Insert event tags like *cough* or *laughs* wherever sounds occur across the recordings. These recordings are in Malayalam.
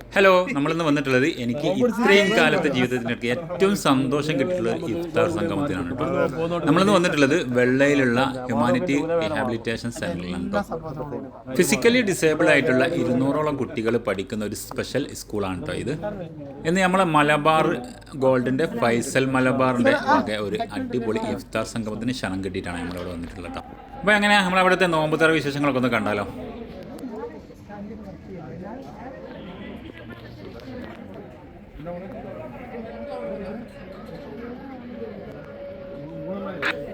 ഹലോ നമ്മളിന്ന് വന്നിട്ടുള്ളത് എനിക്ക് ഇത്രയും കാലത്തെ ജീവിതത്തിനൊക്കെ ഏറ്റവും സന്തോഷം കിട്ടിയിട്ടുള്ളത് ഇഫ്താർ സംഗമത്തിനാണ് കേട്ടോ. നമ്മളിന്ന് വന്നിട്ടുള്ളത് വെള്ളയിലുള്ള ഹ്യൂമാനിറ്റി റീഹാബിലിറ്റേഷൻ സെന്ററിലാണ് കേട്ടോ. ഫിസിക്കലി ഡിസേബിൾ ആയിട്ടുള്ള ഇരുന്നൂറോളം കുട്ടികൾ പഠിക്കുന്ന ഒരു സ്പെഷ്യൽ സ്കൂളാണ് കേട്ടോ ഇത്. എന്ന് നമ്മളെ മലബാർ ഗോൾഡിന്റെ ഫൈസൽ മലബാറിന്റെ ഒക്കെ ഒരു അടിപൊളി ഇഫ്താർ സംഗമത്തിന് ക്ഷണം കിട്ടിയിട്ടാണ് നമ്മളിവിടെ വന്നിട്ടുള്ളത് കേട്ടോ. അപ്പോൾ എങ്ങനെ നമ്മളവിടുത്തെ നോമ്പുതറ വിശേഷങ്ങളൊക്കെ ഒന്ന് കണ്ടാലോ?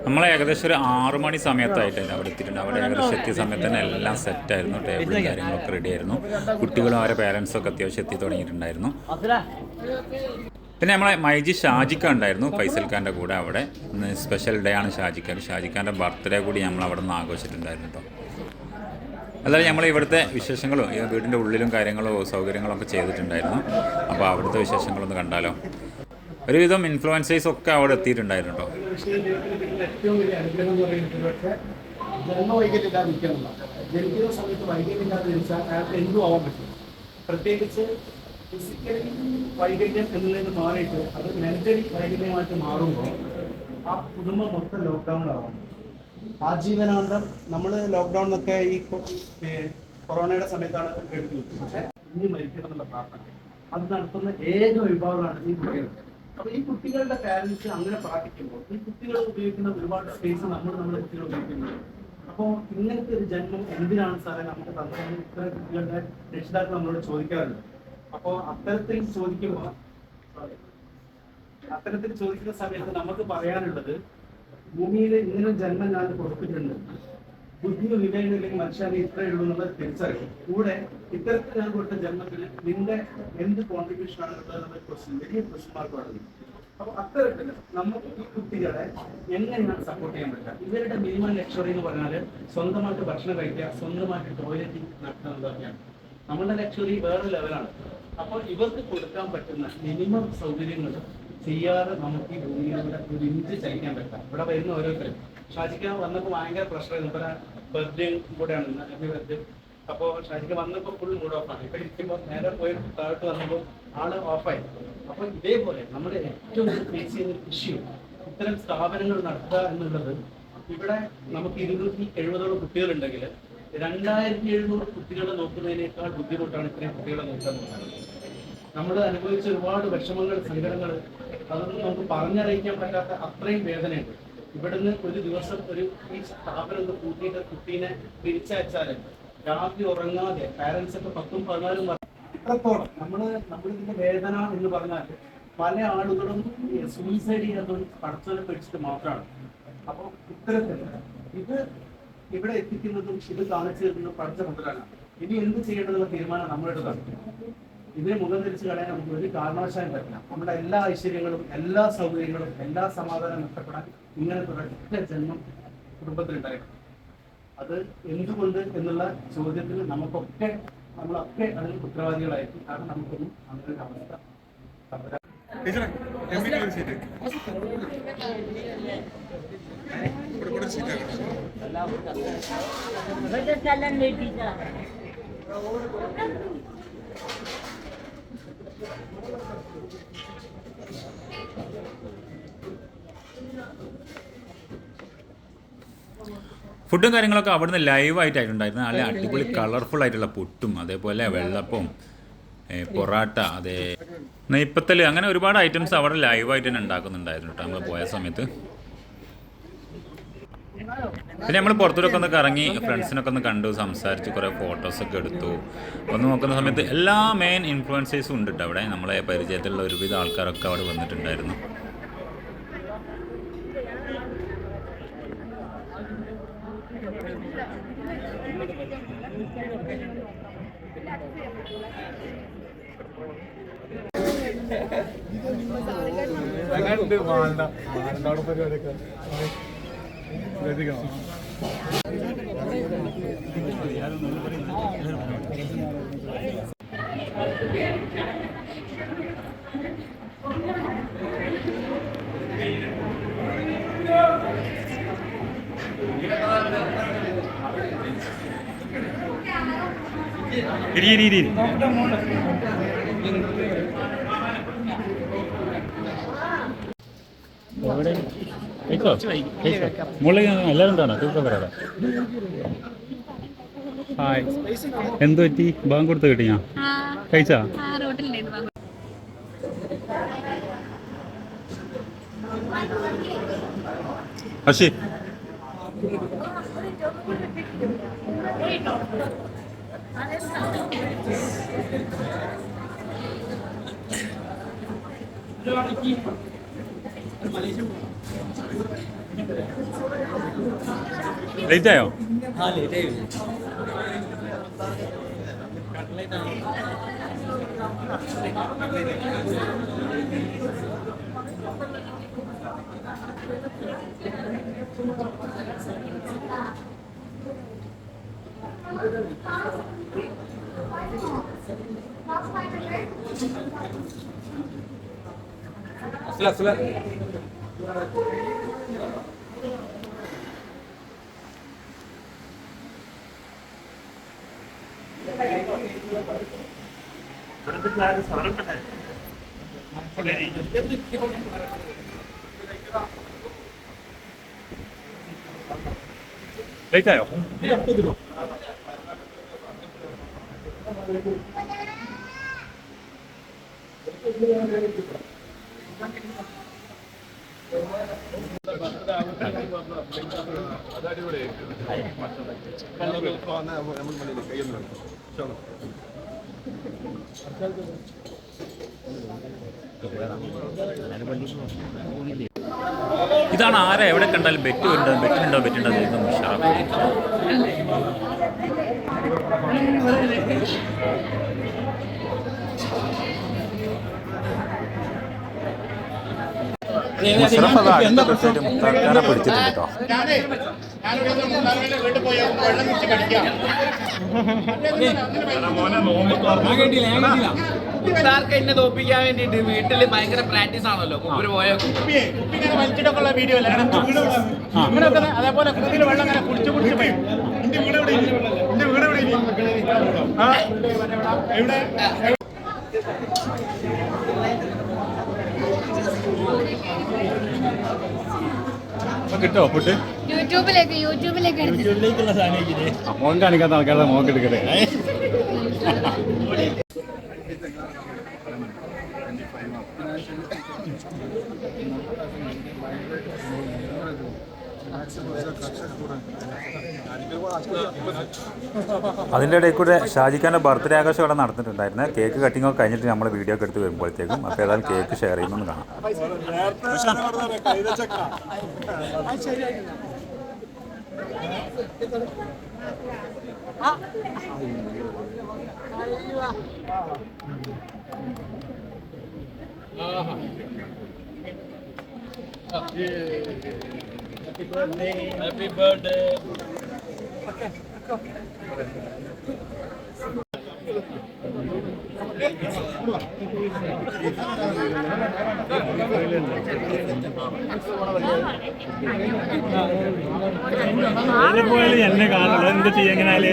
നമ്മൾ ഏകദേശം ഒരു ആറു മണി സമയത്തായിട്ടായിരുന്നു അവിടെ എത്തിയിട്ടുണ്ട്. അവിടെ ഏകദേശം എത്തിയ സമയത്ത് തന്നെ എല്ലാം സെറ്റായിരുന്നു ടേബിളും കാര്യങ്ങളൊക്കെ റെഡി ആയിരുന്നു. കുട്ടികളും അവരെ ഒക്കെ അത്യാവശ്യം എത്തി തുടങ്ങിയിട്ടുണ്ടായിരുന്നു. പിന്നെ നമ്മളെ മൈജി ഷാജിക്ക ഉണ്ടായിരുന്നു ഫൈസൽ ഖാന്റെ കൂടെ അവിടെ. ഇന്ന് സ്പെഷ്യൽ ഡേ ആണ് ഷാജിഖാൻ. ഷാജിഖാന്റെ ബർത്ത്ഡേ കൂടി നമ്മൾ അവിടെ നിന്ന് ആഘോഷിച്ചിട്ടുണ്ടായിരുന്നു കേട്ടോ അതായത് നമ്മൾ ഇവിടുത്തെ വിശേഷങ്ങളും വീടിന്റെ ഉള്ളിലും കാര്യങ്ങളും സൗകര്യങ്ങളൊക്കെ ചെയ്തിട്ടുണ്ടായിരുന്നു. അപ്പോൾ അവിടുത്തെ വിശേഷങ്ങളൊന്ന് കണ്ടാലോ? ഒരുവിധം ഇൻഫ്ലുവൻസേഴ്സ് ഒക്കെ അവിടെ എത്തിയിട്ടുണ്ടായിരുന്നു കേട്ടോ ജന്മവൈകല്യമില്ലാതെ നിൽക്കുന്നില്ല ജനിക്കുന്ന സമയത്ത് വൈകല്യമില്ലാതെ ജനിച്ചാൽ അയാൾക്ക് എന്തും ആവാൻ പറ്റും പ്രത്യേകിച്ച് ഫിസിക്കലി വൈകല്യം എന്നതിന് മാറിയിട്ട് അത് മെന്റലി വൈകല്യമായിട്ട് മാറുമ്പോൾ ആ കുടുംബം മൊത്തം ലോക്ക്ഡൗണിലാവും ആജീവനാന്തം നമ്മൾ ലോക്ക്ഡൗൺ എന്നൊക്കെ ഈ കൊറോണയുടെ സമയത്താണ് കേട്ടു പക്ഷേ ഇനി മരിക്കണം എന്നുള്ള പ്രാർത്ഥന. അത് നടത്തുന്ന ഏക വിഭാഗമാണ് ഈ കുട്ടികൾ. അപ്പൊ ഈ കുട്ടികളുടെ പാരന്റ്സ് അങ്ങനെ പ്രാർത്ഥിക്കുമ്പോൾ ഈ കുട്ടികൾ ഉപയോഗിക്കുന്ന ഒരുപാട് സ്പേസ് നമ്മൾ നമ്മുടെ കുട്ടികൾ ഉപയോഗിക്കുന്നുണ്ട്. അപ്പോൾ ഇങ്ങനത്തെ ഒരു ജന്മം എന്തിനാണ് സാറേ നമുക്ക് തന്നതെന്ന് ഇത്ര കുട്ടികളുടെ രക്ഷിതാക്കൾ നമ്മളോട് ചോദിക്കാറുണ്ട്. അപ്പോൾ അത്തരത്തിൽ ചോദിക്കുമ്പോൾ അത്തരത്തിൽ ചോദിക്കുന്ന സമയത്ത് നമുക്ക് പറയാനുള്ളത് ഭൂമിയിൽ ഇങ്ങനെ ജന്മം ഞാൻ കൊടുത്തിട്ടുണ്ട്. ബുദ്ധിയും വിവേകം ഇല്ലെങ്കിൽ മനുഷ്യനെ ഇത്രയേ ഉള്ളൂ എന്നുള്ളത് തിരിച്ചറിയും കൂടെ ഇത്തരത്തിൽ കൊടുത്ത ജന്മത്തിന് നിന്റെ എന്ത് കോൺട്രിബ്യൂഷൻ ആണ് ഉള്ളത് ക്വസ്റ്റ്യൻ വലിയ ക്വസ്റ്റ്യൻ മാർക്കാണ് അപ്പൊ അത്തരത്തിൽ നമുക്ക് ഈ കുട്ടികളെ എങ്ങനെയാണ് സപ്പോർട്ട് ചെയ്യാൻ പറ്റുക? ഇവരുടെ മിനിമം ലക്ഷറി എന്ന് പറഞ്ഞാൽ സ്വന്തമായിട്ട് ഭക്ഷണം കഴിക്കുക സ്വന്തമായിട്ട് ടോയ്ലറ്റിംഗ് നടത്തുന്നതൊക്കെയാണ് നമ്മളുടെ ലക്ഷറി വേറെ ലെവലാണ് അപ്പോൾ ഇവർക്ക് കൊടുക്കാൻ പറ്റുന്ന മിനിമം സൗകര്യങ്ങൾ ചെയ്യാതെ നമുക്ക് ഈ ഭൂമിയിലൂടെ ഒരു ഇഞ്ച് ചലിക്കാൻ പറ്റാം ഇവിടെ വരുന്ന ഓരോരുത്തരും. ഷാജിക്ക വന്നപ്പോൾ ഭയങ്കര പ്രഷറായിരുന്നു ഇപ്പൊ ബർത്ത്ഡേ കൂടെയാണ് ഹാപ്പി ബർത്ത്ഡേ അപ്പോൾ ഷാജിക്ക വന്നപ്പോൾ ഫുൾ മൂഡ് ഓഫ് ആണ്. ഇപ്പൊ ഇരിക്കുമ്പോൾ നേരെ പോയി താഴോട്ട് വന്നപ്പോൾ ആൾ ഓഫായി അപ്പൊ ഇതേപോലെ നമ്മൾ ഏറ്റവും ഫേസ് ചെയ്യുന്ന ഇഷ്യൂ ഇത്തരം സ്ഥാപനങ്ങൾ നടത്തുക എന്നുള്ളത് ഇവിടെ നമുക്ക് ഇരുന്നൂറ്റി എഴുപതോളം കുട്ടികളുണ്ടെങ്കിൽ രണ്ടായിരത്തി എഴുന്നൂറ് കുട്ടികളെ നോക്കുന്നതിനേക്കാൾ ബുദ്ധിമുട്ടാണ് ഇത്രയും കുട്ടികളെ നോക്കുക എന്നുള്ളത് നമ്മൾ അനുഭവിച്ച ഒരുപാട് വിഷമങ്ങൾ സങ്കടങ്ങൾ അതൊന്നും നമുക്ക് പറഞ്ഞറിയിക്കാൻ പറ്റാത്ത അത്രയും വേദനയുണ്ട്. ഇവിടുന്ന് ഒരു ദിവസം ഒരു ഈ സ്ഥാപനം ഒന്ന് കൂട്ടിയിട്ട് കുട്ടീനെ തിരിച്ചയച്ചാൽ രാത്രി ഉറങ്ങാതെ പാരന്റ്സ് ഒക്കെ പത്തും പതിനാലും ഇത്രത്തോളം നമ്മൾ നമ്മളിതിന്റെ വേദന എന്ന് പറഞ്ഞാൽ പല ആളുകളും സൂയിസൈഡ് ചെയ്യാത്ത പഠിച്ചത് പേടിച്ചിട്ട് മാത്രമാണ്. അപ്പോൾ ഇത്തരത്തിൽ ഇത് ഇവിടെ എത്തിക്കുന്നതും ഇത് കാണിച്ചു തരുന്നതും പഠിച്ച മുതലാണ്. ഇനി എന്ത് ചെയ്യേണ്ടതെന്നുള്ള തീരുമാനം നമ്മുടേതാണ് ഇതിനെ മുഖം തിരിച്ചു കളയാൻ നമുക്ക് ഒരു കാരണവശാലും പറ്റില്ല. നമ്മുടെ എല്ലാ ഐശ്വര്യങ്ങളും എല്ലാ സൗകര്യങ്ങളും എല്ലാ സമാധാനം നഷ്ടപ്പെടാൻ ഇങ്ങനത്തെ ഒരൊറ്റ ജന്മം കുടുംബത്തിലുണ്ടായിരുന്നു അത് എന്തുകൊണ്ട് എന്നുള്ള ചോദ്യത്തിന് നമുക്കൊക്കെ നമ്മളൊക്കെ അതിന് ഉത്തരവാദികളായിരിക്കും. കാരണം നമുക്കൊന്നും അങ്ങനെ ഒരു അവസ്ഥ തമ്പുരാൻ ഫുഡും കാര്യങ്ങളൊക്കെ അവിടുന്ന് ലൈവ് ആയിട്ടായിട്ടുണ്ടായിരുന്നു നല്ല അടിപൊളി കളർഫുൾ ആയിട്ടുള്ള പുട്ടും അതേപോലെ വെള്ളപ്പവും ഏ, പൊറാട്ട അതേ. നെയ്പ്പത്തൽ അങ്ങനെ ഒരുപാട് ഐറ്റംസ് അവിടെ ലൈവായിട്ട് തന്നെ ഉണ്ടാക്കുന്നുണ്ടായിരുന്നു കേട്ടോ നമ്മൾ പോയ സമയത്ത്. പിന്നെ നമ്മൾ പുറത്തൂരൊക്കെ ഒന്ന് കറങ്ങി ഫ്രണ്ട്സിനൊക്കെ ഒന്ന് കണ്ടു സംസാരിച്ച് കുറേ ഫോട്ടോസൊക്കെ എടുത്തു. ഒന്ന് നോക്കുന്ന സമയത്ത് എല്ലാ മെയിൻ ഇൻഫ്ലുവൻസേഴ്സും ഉണ്ട് കേട്ടോ അവിടെ? നമ്മളെ പരിചയത്തിലുള്ള ഒരുവിധ ആൾക്കാരൊക്കെ അവിടെ വന്നിട്ടുണ്ടായിരുന്നു. എങ്ങനെയുണ്ട് മാണ്ട മാണ്ടാട് പരിപാടിയൊക്കെ. ശ്രദ്ധിക്കണം ആ ഇരി ഇരി. ഇരി മുകളിൽ എല്ലാവരും ഉണ്ടാണോ തൂക്കം വരാതെ ഹായ് എന്ത് പറ്റി ബാങ്ക് കൊടുത്ത് കിട്ടിയാ ആ കഴിച്ചാ ആ റോട്ടിലുണ്ടായിരുന്നു ബാബു അശി ലേറ്റ് ആയോ? ലേറ്റ് ആയോ ഇതാണ് ആരാ എവിടെ കണ്ടാലും ബെറ്റ് ഉണ്ടോ? ബെറ്റുണ്ടോ ബെറ്റുണ്ടോ ഇതൊന്നും ഷാപ്പ് മുഷറഫ് അത് അടുത്ത കുട്ടിയുടെ മുത്താക്കാനെ പിടിച്ചിട്ടുണ്ട് കേട്ടോ. സാർക്ക് എന്നെ തോപ്പിക്കാൻ വേണ്ടിട്ട് വീട്ടിൽ ഭയങ്കര പ്രാക്ടീസ് ആണല്ലോ. മൂപ്പര് പോയ വീഡിയോ അല്ലേ? അതേപോലെ കുതിര വെള്ളം അങ്ങനെ കുടിച്ചു കുടിച്ചു പോയി. എന്റെ വീട് എവിടെ? എന്റെ വീട് എവിടെ? എവിടെ? കിട്ടോ ഫുഡ് യൂട്യൂബിലേക്ക് യൂട്യൂബിലേക്ക് എടുത്തു മോൻ കാണിക്കാത്ത ആൾക്കാരുടെ മോൻ എടുക്കട്ടെ. *laughs* അതിന്റെ ഇടയിൽ കൂടെ ഷാജിഖാന്റെ ബർത്ത്ഡേ ആഘോഷം ഇവിടെ നടന്നിട്ടുണ്ടായിരുന്നു. കേക്ക് കട്ടിംഗ് ഒക്കെ കഴിഞ്ഞിട്ട് നമ്മൾ വീഡിയോ ഒക്കെ എടുത്ത് വരുമ്പോഴത്തേക്കും. അപ്പോൾ ഏതായാലും കേക്ക് ഷെയർ ചെയ്യുമെന്ന് കാണാം. ഹാപ്പി ബർത്ത്ഡേ പോയാലും എന്നെ കാണുള്ളൂ. എന്ത് ചെയ്യെങ്ങനാല്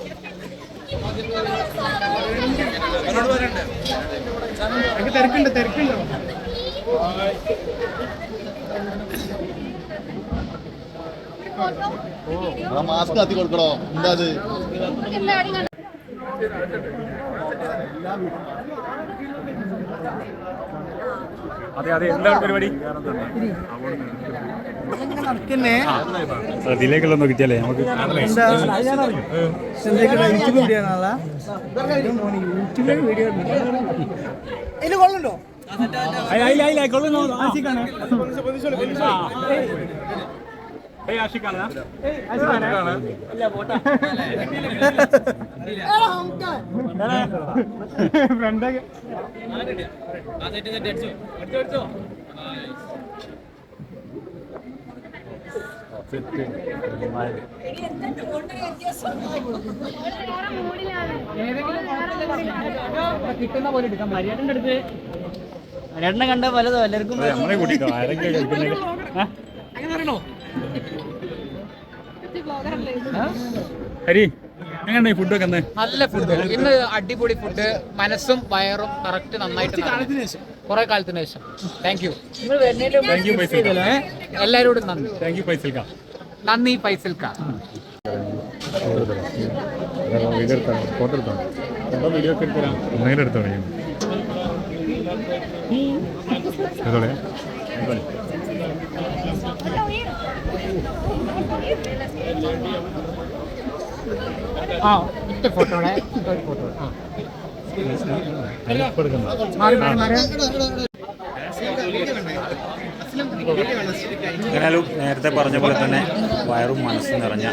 തിരക്കുണ്ട് തിരക്കുണ്ടോ? ഫോട്ടോ മാസ്ക് കത്തി കൊടുക്കണോ? എന്താ അത്? എല്ലാ അതെ അതെ എന്താണ് പരിപാടി അതിലേക്കുള്ള നോക്കിച്ചാലേ നമുക്ക് വേറെ മൂഡിലാണ് കിട്ടുന്ന പോലെ എടുക്കാം മര്യാദന്റെ അടുത്ത്. മര്യാദനെ കണ്ട പലതോ എല്ലാവർക്കും കഴിക്കുന്നത് ബ്ലോഗറല്ലേ ഹരി എങ്ങനെ ഫുഡൊക്കെ ഒക്കെ നല്ല ഫുഡ് ഇന്ന് അടിപൊളി ഫുഡ് മനസ്സും വയറും കറക്റ്റ് നന്നായിട്ട് കുറെ കാലത്തിന് ശേഷം. Thank you thank you Faisal. എല്ലാരോടും നന്ദി താങ്ക് യു പൈസൽക്ക നന്ദി. പൈസൽക്ക വീഡിയോ എടുത്താണ് ഫോട്ടോ എടുത്താണ് ഫോട്ടോ വീഡിയോ ഒക്കെ എടുത്തരാം ഒന്നെങ്കിലും എടുത്തോളൂ എടുത്തോളേ എടുത്തോളേ ആ ഒറ്റ ഫോട്ടോടെ ഫോട്ടോ ആ. എന്നാലും നേരത്തെ പറഞ്ഞ പോലെ തന്നെ വയറും മനസ്സും നിറഞ്ഞ.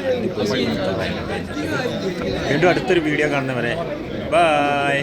വീണ്ടും അടുത്തൊരു വീഡിയോ കാണുന്നവരെ ബൈ